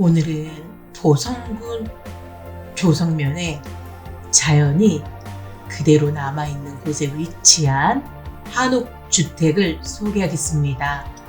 오늘은 보성군 조성면에 자연이 그대로 남아있는 곳에 위치한 한옥주택을 소개하겠습니다.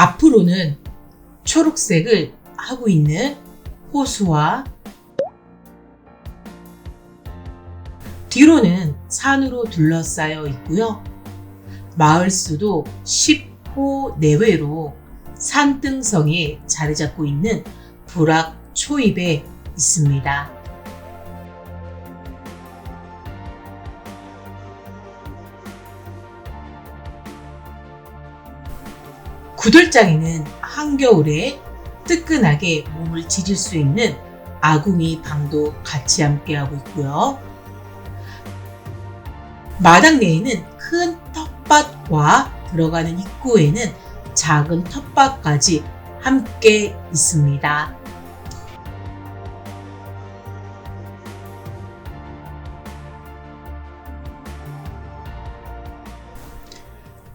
앞으로는 초록색을 하고 있는 호수와 뒤로는 산으로 둘러싸여 있고요. 마을 수도 10호 내외로 산등성에 자리 잡고 있는 불악 초입에 있습니다. 구들장에는 한겨울에 뜨끈하게 몸을 지질 수 있는 아궁이 방도 같이 함께하고 있고요. 마당 내에는 큰 텃밭과 들어가는 입구에는 작은 텃밭까지 함께 있습니다.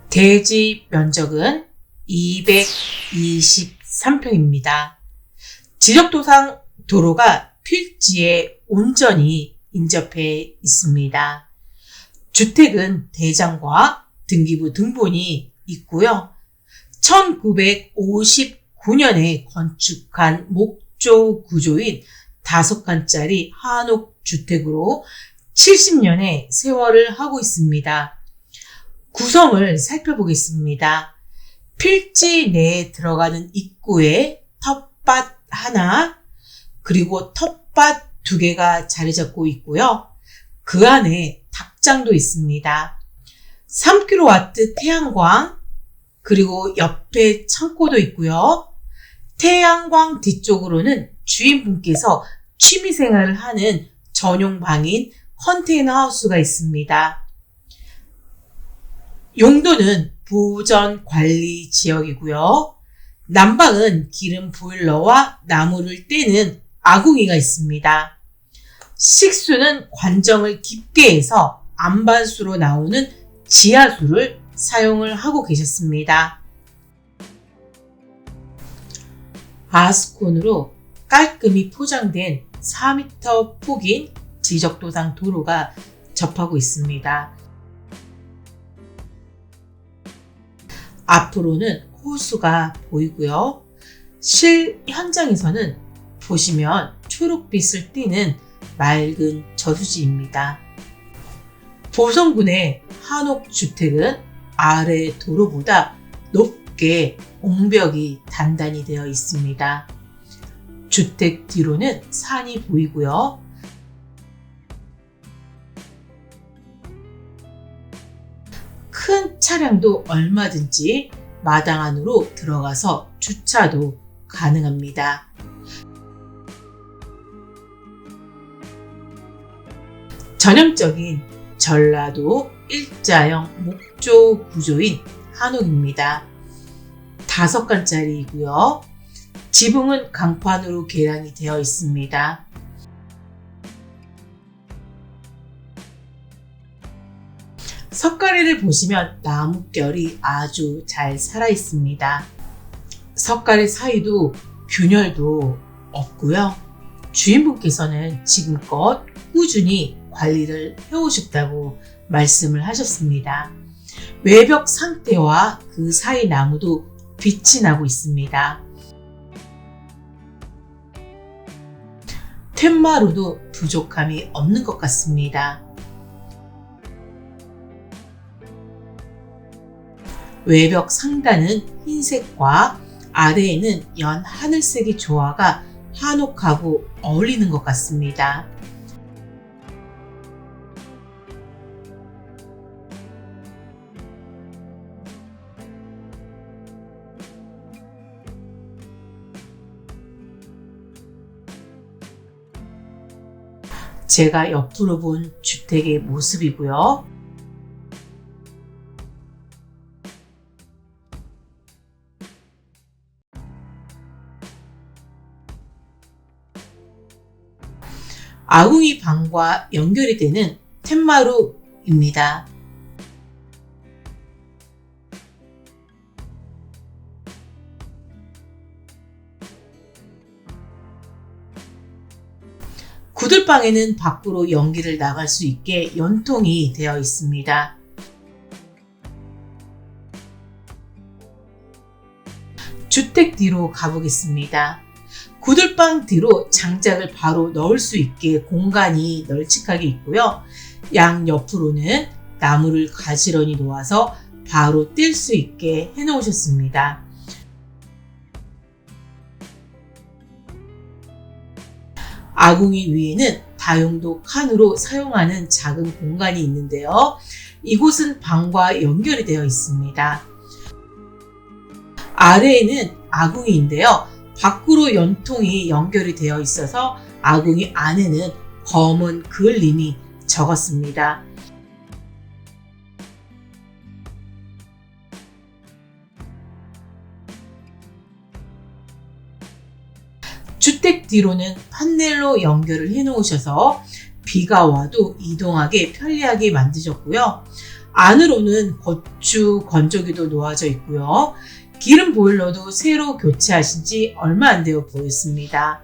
대지 면적은 223평입니다. 지적도상 도로가 필지에 온전히 인접해 있습니다. 주택은 대장과 등기부 등본이 있고요. 1959년에 건축한 목조 구조인 5칸짜리 한옥 주택으로 70년의 세월을 하고 있습니다. 구성을 살펴보겠습니다. 필지 내에 들어가는 입구에 텃밭 하나, 그리고 텃밭 두 개가 자리 잡고 있고요. 그 안에 닭장도 있습니다. 3kW 태양광, 그리고 옆에 창고도 있고요. 태양광 뒤쪽으로는 주인분께서 취미 생활을 하는 전용 방인 컨테이너 하우스가 있습니다. 용도는 보전 관리 지역이고요. 난방은 기름 보일러와 나무를 떼는 아궁이가 있습니다. 식수는 관정을 깊게 해서 안반수로 나오는 지하수를 사용을 하고 계셨습니다. 아스콘으로 깔끔히 포장된 4m 폭인 지적도상 도로가 접하고 있습니다. 앞으로는 호수가 보이고요. 실 현장에서는 보시면 초록빛을 띠는 맑은 저수지입니다. 보성군의 한옥주택은 아래 도로보다 높게 옹벽이 단단히 되어 있습니다. 주택 뒤로는 산이 보이고요. 차량도 얼마든지 마당 안으로 들어가서 주차도 가능합니다. 전형적인 전라도 일자형 목조 구조인 한옥입니다. 다섯 칸짜리이고요. 지붕은 강판으로 계량이 되어 있습니다. 석가래를 보시면 나뭇결이 아주 잘 살아 있습니다. 석가래 사이도 균열도 없고요. 주인분께서는 지금껏 꾸준히 관리를 해오셨다고 말씀을 하셨습니다. 외벽 상태와 그 사이 나무도 빛이 나고 있습니다. 텐마루도 부족함이 없는 것 같습니다. 외벽 상단은 흰색과 아래에는 연 하늘색의 조화가 한옥하고 어울리는 것 같습니다. 제가 옆으로 본 주택의 모습이고요. 아궁이 방과 연결이 되는 텐마루입니다. 구들방에는 밖으로 연기를 나갈 수 있게 연통이 되어 있습니다. 주택 뒤로 가보겠습니다. 구들방 뒤로 장작을 바로 넣을 수 있게 공간이 널찍하게 있고요. 양 옆으로는 나무를 가지런히 놓아서 바로 뗄수 있게 해 놓으셨습니다. 아궁이 위에는 다용도 칸으로 사용하는 작은 공간이 있는데요. 이곳은 방과 연결이 되어 있습니다. 아래에는 아궁이인데요. 밖으로 연통이 연결이 되어 있어서 아궁이 안에는 검은 그을림이 적었습니다. 주택 뒤로는 판넬로 연결을 해 놓으셔서 비가 와도 이동하기 편리하게 만드셨고요. 안으로는 고추 건조기도 놓아져 있고요. 기름 보일러도 새로 교체하신 지 얼마 안 되어 보였습니다.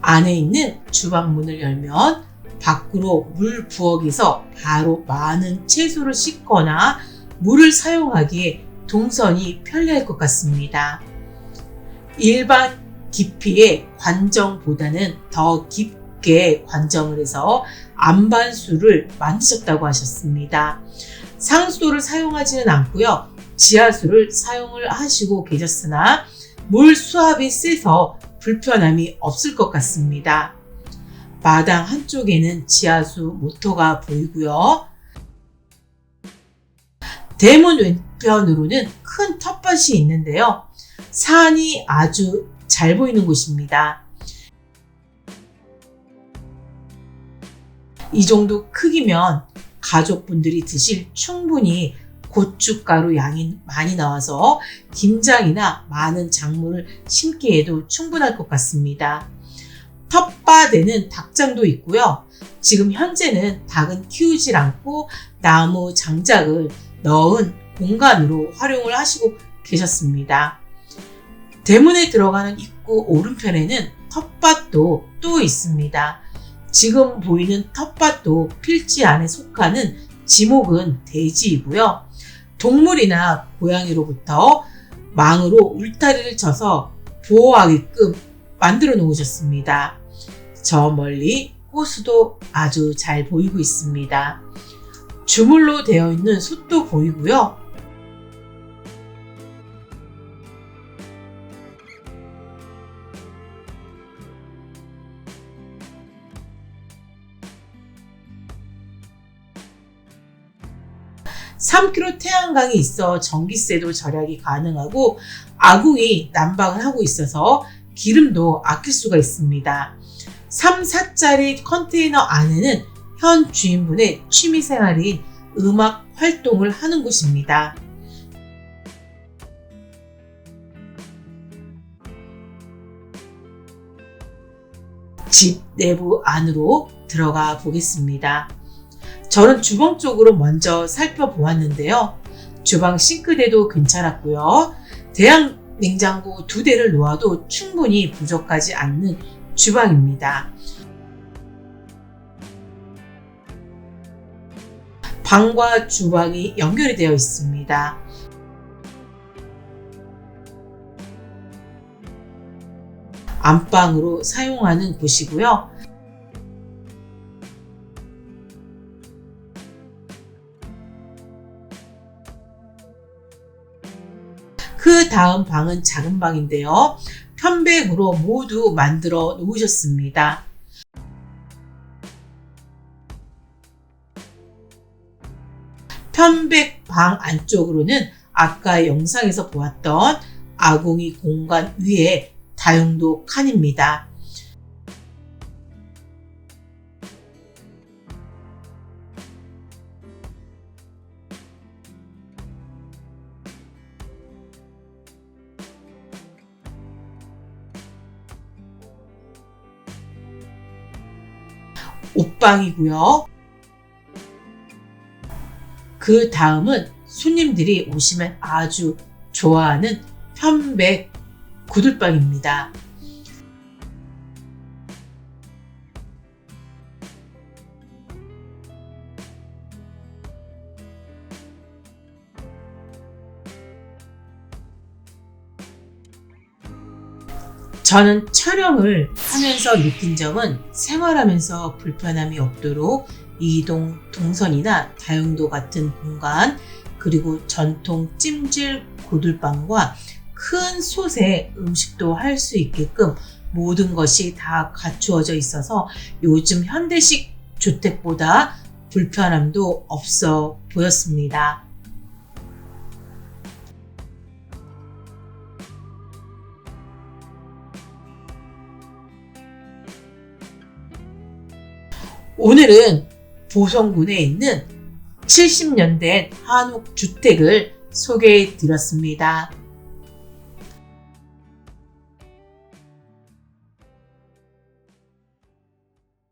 안에 있는 주방 문을 열면 밖으로 물 부엌에서 바로 많은 채소를 씻거나 물을 사용하기에 동선이 편리할 것 같습니다. 일반 깊이의 관정보다는 더 깊게 관정을 해서 안반수를 만드셨다고 하셨습니다. 상수도를 사용하지는 않고요. 지하수를 사용을 하시고 계셨으나 물 수압이 세서 불편함이 없을 것 같습니다. 마당 한쪽에는 지하수 모터가 보이고요. 대문 왼편으로는 큰 텃밭이 있는데요. 산이 아주 잘 보이는 곳입니다. 이 정도 크기면 가족분들이 드실 충분히 고춧가루 양이 많이 나와서 김장이나 많은 작물을 심기에도 충분할 것 같습니다. 텃밭에는 닭장도 있고요. 지금 현재는 닭은 키우질 않고 나무 장작을 넣은 공간으로 활용을 하시고 계셨습니다. 대문에 들어가는 입구 오른편에는 텃밭도 또 있습니다. 지금 보이는 텃밭도 필지 안에 속하는 지목은 돼지이고요. 동물이나 고양이로부터 망으로 울타리를 쳐서 보호하게끔 만들어 놓으셨습니다. 저 멀리 호수도 아주 잘 보이고 있습니다. 주물로 되어 있는 숯도 보이고요. 3km 태양광이 있어 전기세도 절약이 가능하고 아궁이 난방을 하고 있어서 기름도 아낄 수가 있습니다. 3, 4짜리 컨테이너 안에는 현 주인분의 취미생활인 음악 활동을 하는 곳입니다. 집 내부 안으로 들어가 보겠습니다. 저는 주방 쪽으로 먼저 살펴보았는데요. 주방 싱크대도 괜찮았고요. 대양 냉장고 두 대를 놓아도 충분히 부족하지 않는 주방입니다. 방과 주방이 연결이 되어 있습니다. 안방으로 사용하는 곳이고요. 그 다음 방은 작은 방인데요. 편백으로 모두 만들어 놓으셨습니다. 편백 방 안쪽으로는 아까 영상에서 보았던 아궁이 공간 위에 다용도 칸입니다. 옷방이고요. 그 다음은 손님들이 오시면 아주 좋아하는 편백 구들방입니다. 저는 촬영을 하면서 느낀 점은 생활하면서 불편함이 없도록 이동 동선이나 다용도 같은 공간 그리고 전통 찜질 고들방과 큰 솥에 음식도 할 수 있게끔 모든 것이 다 갖추어져 있어서 요즘 현대식 주택보다 불편함도 없어 보였습니다. 오늘은 보성군에 있는 70년 된 한옥 주택을 소개해 드렸습니다.